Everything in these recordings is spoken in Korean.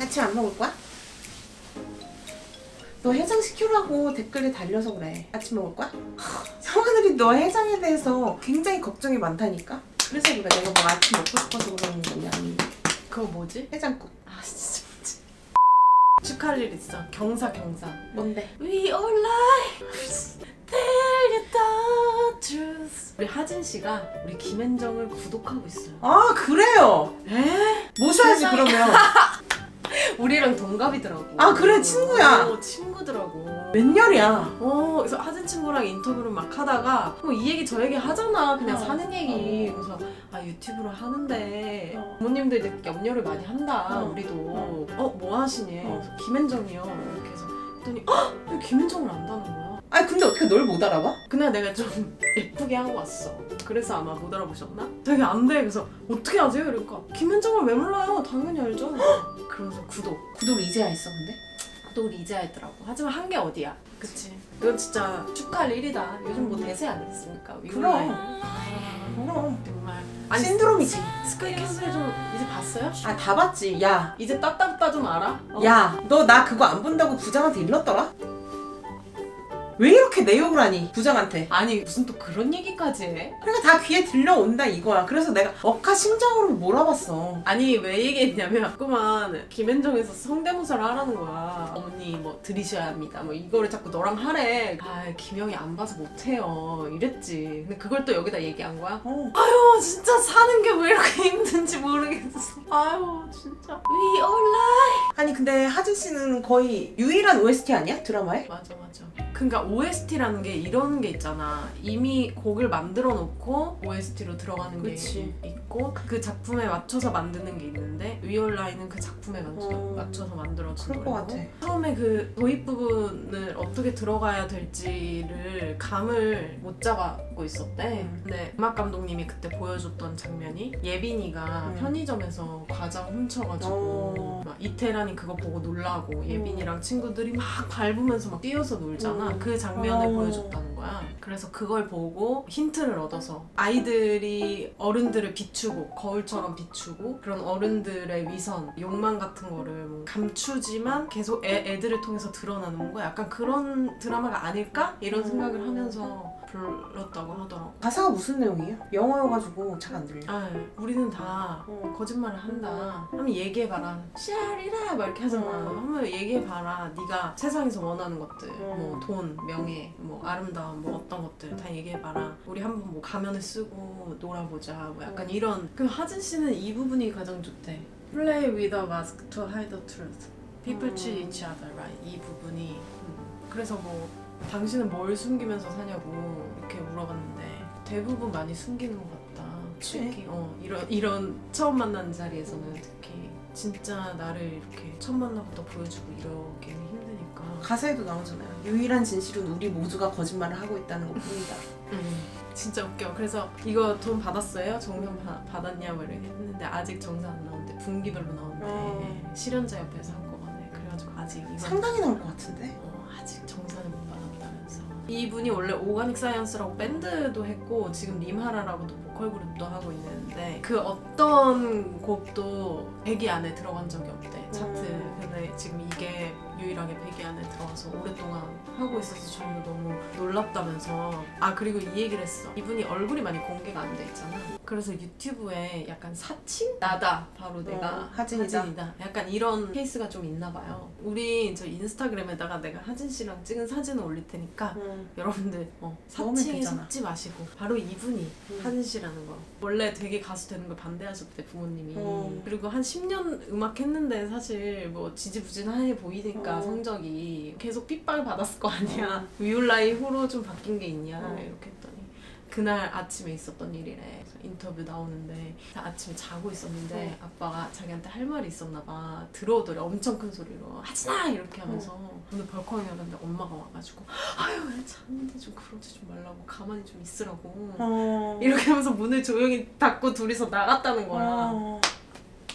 아침 안 먹을 거야? 너 해장 시키라고 댓글에 달려서 그래. 아침 먹을 거야? 성하늘이 너 해장에 대해서 굉장히 걱정이 많다니까. 그래서 그래. 내가 뭐 아침 먹고 싶어서 그러는 거냐. 그거 뭐지? 해장국. 아 진짜 뭐지? 축하할 일 있어. 경사 경사. 뭔데? We all lives 하진 씨가 우리 김현정을 구독하고 있어요. 아 그래요. 에? 모셔야지 세상에. 그러면. 우리랑 동갑이더라고. 아, 그래, 친구야. 어, 친구더라고. 몇 년이야? 어, 그래서 하진 친구랑 인터뷰를 막 하다가 뭐 이 얘기 저 얘기 하잖아. 그냥 어. 사는 얘기. 그래서 아 유튜브로 하는데 어. 부모님들 이제 염려를 많이 한다. 어. 우리도 어. 어 뭐 하시니? 어. 그래서 김현정이요. 이렇게 해서 했더니 어 김현정을 안다는 거야. 아니 근데 어떻게 널 못 알아봐? 그날 내가 좀 예쁘게 하고 왔어. 그래서 아마 못 알아보셨나? 되게 안 돼. 그래서 어떻게 아세요? 이러니까 김현정을 왜 몰라요? 당연히 알죠. 그러면서 구독. 구독을 이제야 했어 근데? 구독을 이제 했더라고. 하지만 한 게 어디야? 그치. 이건 진짜 축하할 일이다. 요즘 뭐 대세 아니겠습니까? 그럼. 그럼. 정말. 아니 신드롬이지. 스카이 캔슬 좀 이제 봤어요? 아 다 봤지. 야. 이제 따따따 좀 알아? 어? 야, 너 나 그거 안 본다고 부장한테 일렀더라? 왜 이렇게 내 욕을 하니? 부장한테. 아니 무슨 또 그런 얘기까지 해? 그러니까 다 귀에 들려온다 이거야. 그래서 내가 억하 심장으로 몰아봤어. 아니 왜 얘기했냐면 자꾸만 김현정에서 성대모사를 하라는 거야 어머니 뭐 들이셔야 합니다 뭐 이거를 자꾸 너랑 하래 아 김영이 안 봐서 못해요 이랬지 근데 그걸 또 여기다 얘기한 거야? 어. 아유 진짜 사는 게 왜 이렇게 힘든지 모르겠어 아유 진짜 We all lie 아니 근데 하진 씨는 거의 유일한 OST 아니야? 드라마에? 맞아 맞아 그러니까 OST라는 게 이런 게 있잖아 이미 곡을 만들어 놓고 OST로 들어가는 그치. 게 있고 그 작품에 맞춰서 만드는 게 있는데 위올라인은 그 작품에 맞춰, 어. 맞춰서 만들어진 그럴 것 거고 같아. 처음에 그 도입 부분을 어떻게 들어가야 될지를 감을 못 잡고 있었대 음. 근데 음악 감독님이 그때 보여줬던 장면이 예빈이가 음. 편의점에서 과자 훔쳐가지고 어. 막 이태란이 그거 보고 놀라고 예빈이랑 친구들이 막 밟으면서 막 뛰어서 놀잖아 음. 그 장면을 어. 보여줬다는 거야 그래서 그걸 보고 힌트를 얻어서 아이들이 어른들을 비추고 거울처럼 비추고 그런 어른들의 위선 욕망 같은 거를 뭐 감추지만 계속 애, 애들을 통해서 드러나는 뭔가 약간 그런 드라마가 아닐까? 이런 생각을 음. 하면서 불렀다고 하더라고 가사가 무슨 내용이에요? 영어여가지고 잘 안 들려. 아, 우리는 다 어. 거짓말을 한다. 한번 얘기해봐라. 씨알이라 막 이렇게 하잖아. 음. 한번 얘기해봐라. 네가 세상에서 원하는 것들, 음. 뭐 돈, 명예, 뭐 아름다움, 뭐 어떤 것들 다 얘기해봐라. 우리 한번 뭐 가면을 쓰고 놀아보자. 뭐 약간 음. 이런. 그 하진 씨는 이 부분이 가장 좋대. Play with a mask to hide the truth. People 음. treat each other right. 이 부분이. 음. 그래서 뭐 당신은 뭘 숨기면서 사냐고 이렇게 물어봤는데 대부분 많이 숨기는 것 같다. 그치. 특히 어, 이런 이런 처음 만난 자리에서는 특히 진짜 나를 이렇게 첫 만나부터 보여주고 이러기는 힘드니까. 가사에도 나오잖아요. 유일한 진실은 우리 모두가 거짓말을 하고 있다는 것 뿐이다. 음, 진짜 웃겨. 그래서 이거 돈 받았어요? 정산 바, 받았냐 뭐 이렇게 했는데 아직 정산 안 나오는데 분기별로 나오는데 어. 실현자 옆에서 한꺼번에 그래가지고 아직 이건 상당히 나올 것 같은데? 어, 아직 정산을 못 이분이 원래 오가닉 사이언스라고 밴드도 했고 지금 림하라라고도 보컬 그룹도 하고 있는데 그 어떤 곡도 100위 안에 들어간 적이 없대 차트 음. 근데 지금 이게 유일하게 100위 안에 들어가서 오랫동안 하고 있어서 저는 너무 놀랍다면서 아 그리고 이 얘기를 했어 이분이 얼굴이 많이 공개가 안 돼 있잖아 그래서 유튜브에 약간 사칭? 나다 바로 내가 어, 하진이다. 하진이다. 약간 이런 케이스가 좀 있나 봐요. 우리 저 인스타그램에다가 내가 하진 씨랑 찍은 사진을 올릴 테니까 응. 여러분들 어, 사칭에 되잖아. 속지 마시고 바로 이분이 음. 하진 씨라는 거. 원래 되게 가수 되는 걸 반대하셨대 부모님이. 어. 그리고 한 10년 음악 했는데 사실 뭐 지지부진해 보이니까 어. 성적이 계속 핍박을 받았을 거 아니야. 위올라 이 후로 좀 바뀐 게 있냐 어. 이렇게 했더니 그날 아침에 있었던 일이래. 그래서 인터뷰 나오는데 아침에 자고 있었는데 아빠가 자기한테 할 말이 있었나 봐. 들어오더래 엄청 큰 소리로 하지마 이렇게 하면서 오늘 벌컥 일어났는데 엄마가 와가지고 아유 왜 잤는데 좀 그러지 좀 말라고 가만히 좀 있으라고 어. 이렇게 하면서 문을 조용히 닫고 둘이서 나갔다는 거야. 어.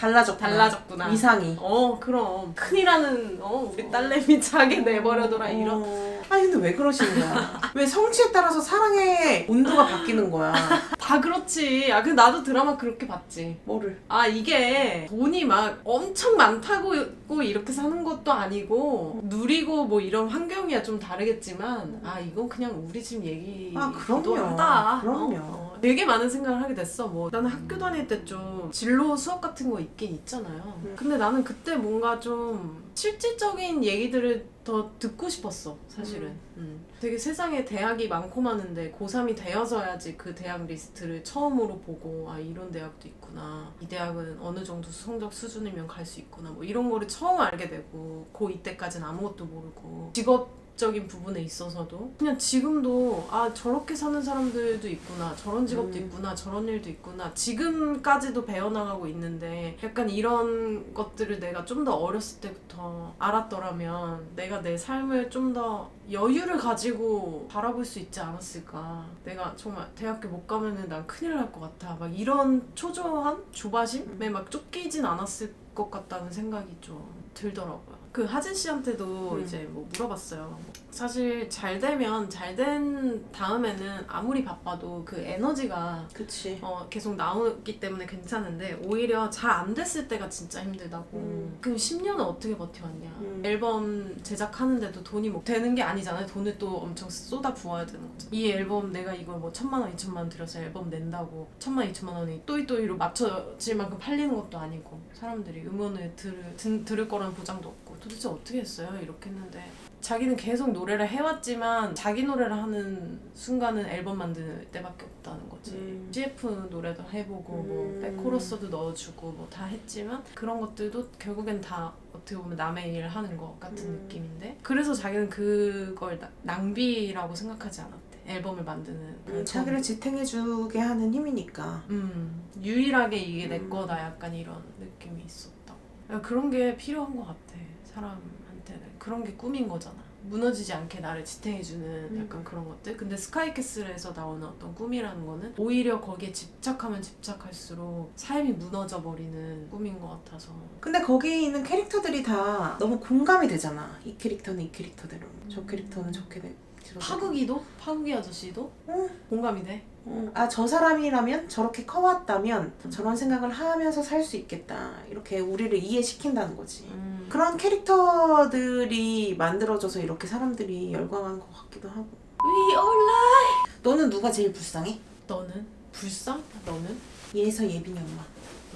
달라졌구나. 달라졌구나. 이상이. 어 그럼 큰이라는 어 우리 딸내미 자기 내버려둬라 이런 어. 아니 근데 왜 그러시는 거야? 왜 성취에 따라서 사랑의 온도가 바뀌는 거야? 다 그렇지 아 근데 나도 드라마 그렇게 봤지 뭐를? 아 이게 돈이 막 엄청 많다고 이렇게 사는 것도 아니고 누리고 뭐 이런 환경이야 좀 다르겠지만 아 이건 그냥 우리 집 얘기도 아, 그럼요. 하다 그럼요. 어, 어. 되게 많은 생각을 하게 됐어. 뭐 나는 학교 다닐 때 좀 진로 수업 같은 거 있긴 있잖아요. 음. 근데 나는 그때 뭔가 좀 실질적인 얘기들을 더 듣고 싶었어 사실은. 음. 되게 세상에 대학이 많고 많은데 고3이 되어서야지 그 대학 리스트를 처음으로 보고 아 이런 대학도 있구나. 이 대학은 어느 정도 성적 수준이면 갈 수 있구나. 뭐 이런 거를 처음 알게 되고 고2 때까지는 아무것도 모르고 직업 적인 부분에 있어서도 그냥 지금도 아 저렇게 사는 사람들도 있구나 저런 직업도 음. 있구나 저런 일도 있구나 지금까지도 배워나가고 있는데 약간 이런 것들을 내가 좀 더 어렸을 때부터 알았더라면 내가 내 삶을 좀 더 여유를 가지고 바라볼 수 있지 않았을까. 내가 정말 대학교 못 가면은 난 큰일 날 것 같아. 막 이런 초조한 조바심에 막 쫓기진 않았을 것 같다는 생각이 좀 들더라고요 그 하진 씨한테도 음. 이제 뭐 물어봤어요 사실 잘 되면 잘 된 다음에는 아무리 바빠도 그 에너지가 그치. 어, 계속 나오기 때문에 괜찮은데 오히려 잘 안 됐을 때가 진짜 힘들다고 음. 그럼 10년은 어떻게 버텨왔냐 음. 앨범 제작하는데도 돈이 뭐 되는 게 아니잖아요 돈을 또 엄청 쏟아 부어야 되는 거죠 이 앨범 내가 이걸 뭐 천만 원 이천만 원 들여서 앨범 낸다고 천만 이천만 원이 또이또이로 맞춰질 만큼 팔리는 것도 아니고 사람들이 음원을 들을, 든, 들을 거라는 보장도 없고 도대체 어떻게 했어요 이렇게 했는데 자기는 계속 노래를 해왔지만 자기 노래를 하는 순간은 앨범 만드는 때밖에 없다는 거지. 음. CF 노래도 해보고 뭐 음. 백코러스도 넣어주고 뭐 다 했지만 그런 것들도 결국엔 다 어떻게 보면 남의 일을 하는 것 같은 음. 느낌인데 그래서 자기는 그걸 나- 낭비라고 생각하지 않았대. 앨범을 만드는 음, 그 자기를 지탱해주게 하는 힘이니까. 음, 유일하게 이게 내 음. 거다 약간 이런 느낌이 있었다. 그러니까 그런 게 필요한 것 같아 사람한테는 그런 게 꿈인 거잖아. 무너지지 않게 나를 지탱해주는 음. 약간 그런 것들. 근데 스카이캐슬에서 나오는 어떤 꿈이라는 거는 오히려 거기에 집착하면 집착할수록 삶이 무너져 버리는 꿈인 것 같아서. 근데 거기 있는 캐릭터들이 다 너무 공감이 되잖아. 이 캐릭터는 이 캐릭터대로, 저 캐릭터는 저렇게 돼. 파국이도 파국이 아저씨도 응. 공감이 돼. 아, 저 사람이라면 저렇게 커왔다면 저런 생각을 하면서 살 수 있겠다. 이렇게 우리를 이해시킨다는 거지. 음. 그런 캐릭터들이 만들어져서 이렇게 사람들이 열광하는 것 같기도 하고. We all lie. 너는 누가 제일 불쌍해? 너는 불쌍? 너는 예서 예빈이 엄마.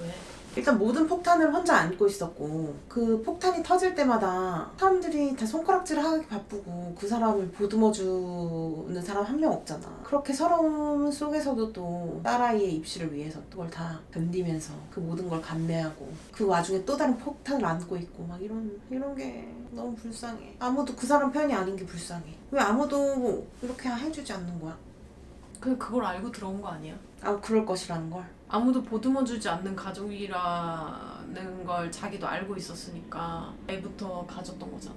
왜? 일단 모든 폭탄을 혼자 안고 있었고 그 폭탄이 터질 때마다 사람들이 다 손가락질을 하기 바쁘고 그 사람을 보듬어 주는 사람 한 명 없잖아 그렇게 서러움 속에서도 또 딸아이의 입시를 위해서 그걸 다 견디면서 그 모든 걸 감내하고 그 와중에 또 다른 폭탄을 안고 있고 막 이런 이런 게 너무 불쌍해 아무도 그 사람 편이 아닌 게 불쌍해 왜 아무도 이렇게 해주지 않는 거야 그 그걸 알고 들어온 거 아니야? 아 그럴 것이라는 걸 아무도 보듬어 주지 않는 가족이라는 걸 자기도 알고 있었으니까 애부터 가졌던 거잖아.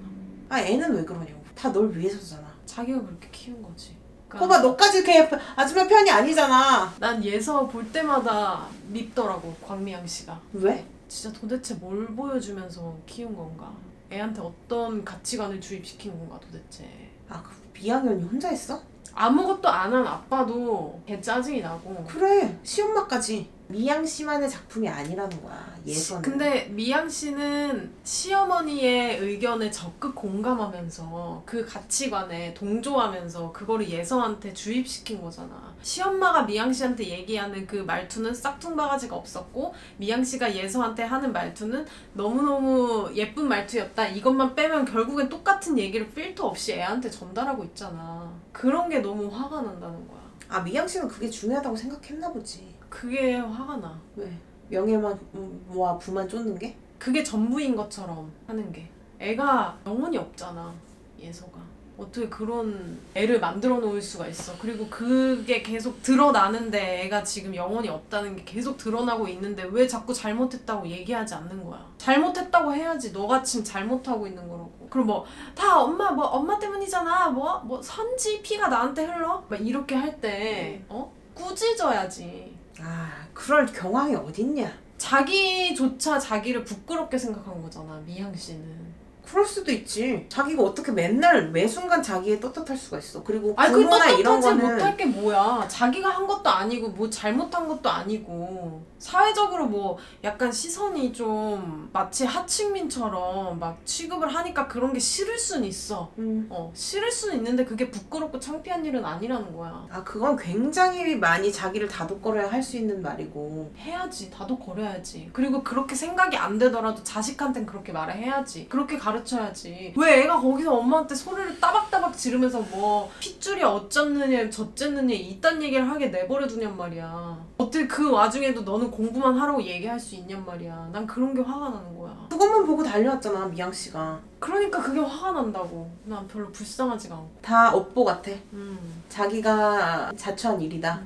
아 애는 왜 그러냐고 다 널 위해서잖아 자기가 그렇게 키운 거지. 그러니까 거봐 너까지 걔 아줌마 편이 아니잖아 난 예서 볼 때마다 밉더라고 광미양 씨가. 왜? 진짜 도대체 뭘 보여주면서 키운 건가? 애한테 어떤 가치관을 주입시킨 건가 도대체. 아, 그 미양현이 혼자 했어? 아무것도 안 한 아빠도 개 짜증이 나고. 그래, 시엄마까지. 미양 씨만의 작품이 아니라는 거야, 예서는. 근데 미양 씨는 시어머니의 의견에 적극 공감하면서 그 가치관에 동조하면서 그거를 예서한테 주입시킨 거잖아. 시엄마가 미양 씨한테 얘기하는 그 말투는 싹퉁바가지가 없었고 미양 씨가 예서한테 하는 말투는 너무너무 예쁜 말투였다. 이것만 빼면 결국엔 똑같은 얘기를 필터 없이 애한테 전달하고 있잖아. 그런 게 너무 화가 난다는 거야. 아, 미양 씨는 그게 중요하다고 생각했나 보지. 그게 화가 나. 왜? 명예만 음, 모아 부만 쫓는 게? 그게 전부인 것처럼 하는 게. 애가 영혼이 없잖아 예서가. 어떻게 그런 애를 만들어 놓을 수가 있어? 그리고 그게 계속 드러나는데 애가 지금 영혼이 없다는 게 계속 드러나고 있는데 왜 자꾸 잘못했다고 얘기하지 않는 거야? 잘못했다고 해야지 너가 지금 잘못하고 있는 거라고. 그럼 뭐다 엄마 뭐 엄마 때문이잖아 뭐뭐 선지 피가 나한테 흘러? 막 이렇게 할 때 어? 꾸짖어야지 아, 그럴 경황이 어딨냐. 자기조차 자기를 부끄럽게 생각한 거잖아 미향 씨는. 그럴 수도 있지. 자기가 어떻게 맨날 매 순간 자기에 떳떳할 수가 있어. 그리고 아니 그 부모나 이런 떳떳하지 거는 못할 게 뭐야? 자기가 한 것도 아니고 뭐 잘못한 것도 아니고. 사회적으로 뭐 약간 시선이 좀 마치 하층민처럼 막 취급을 하니까 그런 게 싫을 순 있어. 음. 어 싫을 수는 있는데 그게 부끄럽고 창피한 일은 아니라는 거야. 아 그건 굉장히 많이 자기를 다독거려야 할 수 있는 말이고. 해야지. 다독거려야지. 그리고 그렇게 생각이 안 되더라도 자식한텐 그렇게 말을 해야지. 그렇게 가르 쳐야지. 왜 애가 거기서 엄마한테 소리를 따박따박 지르면서 뭐 핏줄이 어쩌느냐 저쨌느냐 이딴 얘기를 하게 내버려 두냔 말이야. 어떻게 그 와중에도 너는 공부만 하라고 얘기할 수 있냔 말이야. 난 그런 게 화가 나는 거야. 그것만 보고 달려왔잖아 미양 씨가. 그러니까 그게 화가 난다고. 난 별로 불쌍하지가 않고. 다 업보 같아. 음, 자기가 자초한 일이다.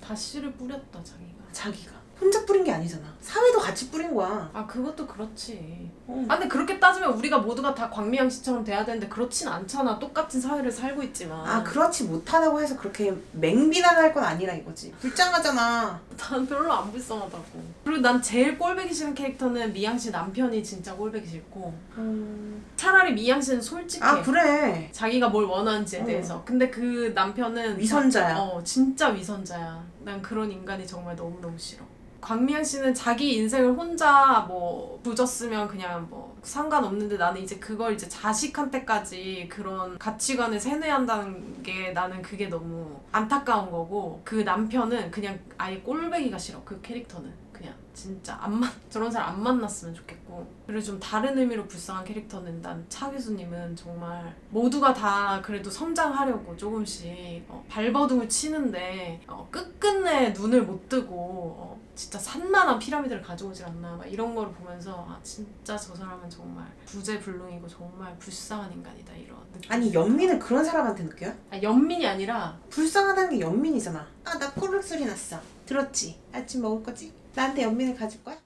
다 씨를 뿌렸다 자기가. 자기가 혼자 뿌린 게 아니잖아. 사회도 같이 뿌린 거야. 아 그것도 그렇지. 어. 아 근데 그렇게 따지면 우리가 모두가 다 광미양 씨처럼 돼야 되는데 그렇진 않잖아. 똑같은 사회를 살고 있지만. 아 그렇지 못하다고 해서 그렇게 맹비난할 건 아니라 이거지. 불쌍하잖아. 난 별로 안 불쌍하다고. 그리고 난 제일 꼴배기 싫은 캐릭터는 미양 씨 남편이 진짜 꼴배기 싫고. 음... 차라리 미양 씨는 솔직해 아 그래. 자기가 뭘 원하는지에 어. 대해서. 근데 그 남편은 위선자야. 자- 어 진짜 위선자야 난 그런 인간이 정말 너무너무 싫어. 광미양 씨는 자기 인생을 혼자 뭐 부졌으면 그냥 뭐 상관없는데 나는 이제 그걸 이제 자식한테까지 그런 가치관을 세뇌한다는 게 나는 그게 너무 안타까운 거고 그 남편은 그냥 아예 꼴배기가 싫어 그 캐릭터는 그냥 진짜 안 만, 저런 사람 안 만났으면 좋겠고 그리고 좀 다른 의미로 불쌍한 캐릭터는 난 차 교수님은 정말 모두가 다 그래도 성장하려고 조금씩 어, 발버둥을 치는데 어, 끝끝내 눈을 못 뜨고 어, 진짜 산만한 피라미드를 가져오질 않나 막 이런 거를 보면서 아 진짜 저 사람은 정말 부재불능이고 정말 불쌍한 인간이다 이런 느낌. 아니 연민은 그런 사람한테 느껴요? 아, 연민이 아니라 불쌍하다는 게 연민이잖아 아나 코를 소리 났어 들었지? 아침 먹을 거지? 나한테 연민을 가질 거야?